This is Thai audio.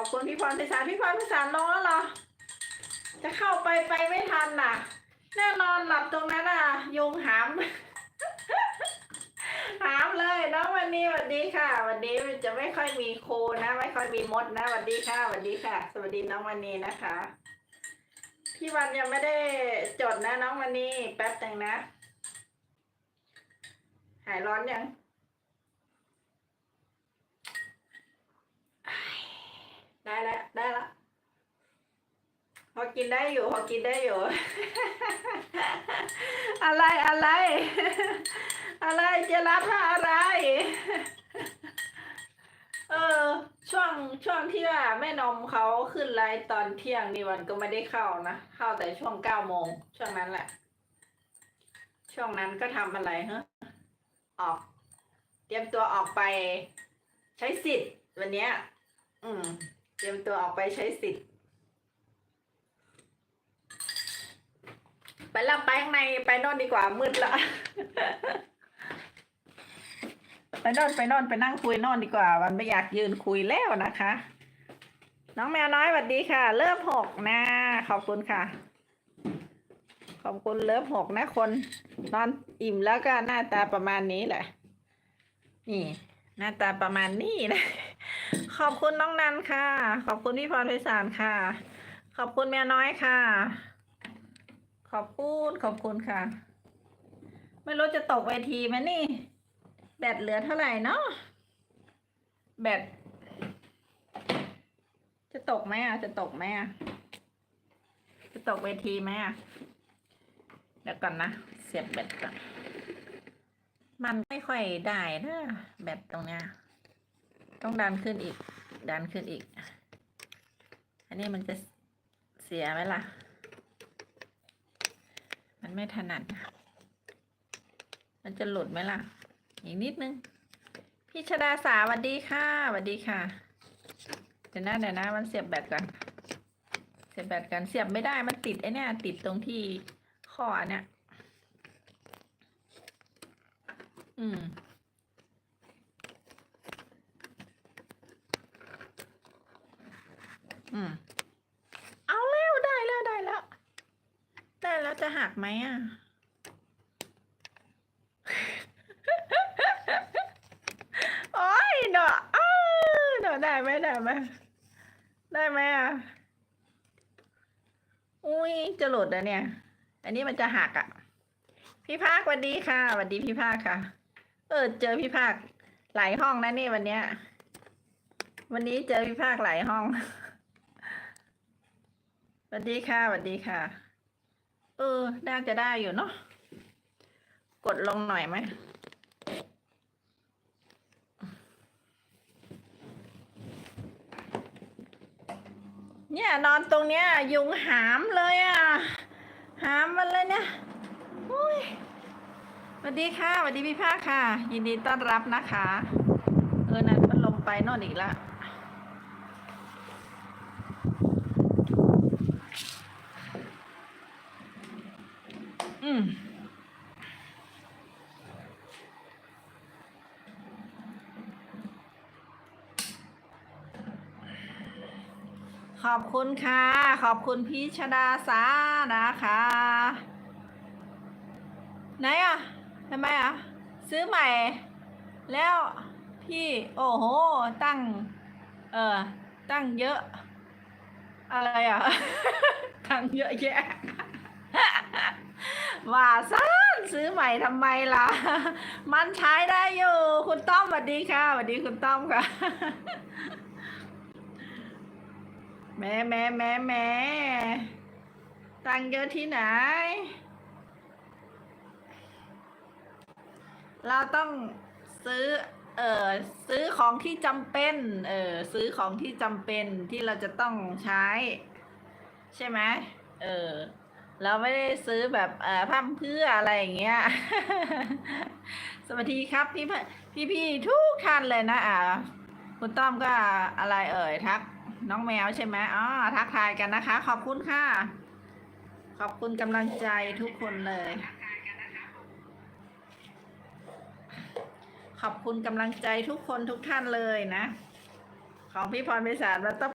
อบคุณพี่พรพิสารพี่พรพิสารรอเหรอ จะเข้าไปไปไม่ทันน่ะ แน่นอนหลับตรงนั้นอะยุงหาม หามเลยน้องวันนี้สวัสดีค่ะ วันนี้จะไม่ค่อยมีโคนะ ไม่ค่อยมีมดนะสวัสดีค่ะสวัสดีค่ะ สวัสดีน้องวันนี้นะคะพี่วันยังไม่ได้จดนะน้องวันนี้แป๊บหนึ่งนะ หายร้อนยัง ได้แล้วได้แล้วพอ กินได้อยู่พอกินได้อยู่ อะไรอะไร อะไรเจรับว่าอะไร เออ ช่วงช่วงที่ว่าแม่นมเขาขึ้นไลฟ์ตอนเที่ยงนี่วันก็ไม่ได้เข้านะ เข้าแต่ช่วงเก้าโมงช่วงนั้นแหละ ช่วงนั้นก็ทำอะไรฮะออก เตรียมตัวออกไปใช้สิทธิ์ วันเนี้ย อืม เตรียมตัวออกไปใช้สิทธิ์ ไปละไปข้างในไปนอนดีกว่ามืดละ ไปนอนไปนอนไปนั่งคุยนอนดีกว่าวันไม่อยากยืนคุยแล้วนะคะ น้องแมวน้อยสวัสดีค่ะ เริ่มหกนะ ขอบคุณค่ะ ขอบคุณเลิฟหกนะคน นอนอิ่มแล้วก็หน้าตาประมาณนี้แหละ นี่ หน้าตาประมาณนี้นะ ขอบคุณน้องนันค่ะ ขอบคุณพี่พรพิสารค่ะ ขอบคุณแมวน้อยค่ะ ขอบคุณขอบคุณค่ะ ไม่รู้จะตกเวทีไหมนี่ แบตเหลือเท่าไหร่เนาะแบตจะตกไหมอะ จะตกไหมอะ จะตกเวทีไหมอะ เดี๋ยวก่อนนะ เสียบแบตก่อน มันไม่ค่อยได้นะแบตตรงเนี้ย ต้องดันขึ้นอีก ดันขึ้นอีก อันนี้มันจะเสียไหมล่ะ มันไม่ถนัด มันจะหลุดไหมล่ะ อีกนิดนึง พี่ชดาสาสวัสดีค่ะสวัสดีค่ะ เดี๋ยวนะเดี๋ยวนะ มันเสียบแบตก่อน เสียบแบตกันเสียบไม่ได้ มันติดไอ้เนี่ยติดตรงที่ข้อนเนี่ย อืมอืม เอาแล้วได้แล้วได้แล้ว หักไหมอะ โอ้ยเนาะอ้าวเนาะได้ไหมได้ไหมได้ไหมอะ อุ้ยจะหลุดอะเนี่ย อันนี้มันจะหักอะ พี่ภาคสวัสดีค่ะสวัสดีพี่ภาคค่ะ เออ เจอพี่ภาคหลายห้องนะนี่วันเนี้ย วันนี้เจอพี่ภาคหลายห้องสวัสดีค่ะสวัสดีค่ะ เออ น่าจะได้อยู่เนาะ กดลงหน่อยไหม เนี่ยนอนตรงเนี้ย ยุงหามเลยอะ หามมันเลยเนี่ยอุ้ยสวัสดีค่ะสวัสดีพี่ภาคค่ะ ยินดีต้อนรับนะคะ เออนั่นมันลงไปน่นอีกแล้ว อืมขอบคุณค่ะ ขอบคุณพี่ชดาสานะคะ ไหนอะทำไมอะ ซื้อใหม่ แล้วพี่ โอ้โห ตั้ง เออ ตั้งเยอะ อะไรอะ ตั้งเยอะแยะ ว่าซ่านซื้อใหม่ทำไมล่ะ มันใช้ได้อยู่ คุณต้อมสวัสดีค่ะสวัสดีคุณต้อมค่ะแม่แม่แม่แม่ตังเยอะที่ไหน เราต้องซื้อเออซื้อของที่จำเป็นเออซื้อของที่จำเป็นที่เราจะต้องใช้ ใช่ไหมเออ เราไม่ได้ซื้อแบบเอ่อพั่มเพื่ออะไรอย่างเงี้ย สวัสดีครับพี่พี่พี่ทุกท่านเลยนะอ่าคุณต้อมก็อะไรเอ่ยทัก น้องแมวใช่ไหมอ๋อทักทายกันนะคะ ขอบคุณค่ะ ขอบคุณกำลังใจทุกคนเลย ขอบคุณกำลังใจทุกคนทุกท่านเลยนะ ของพี่พรพิสารมาต้อง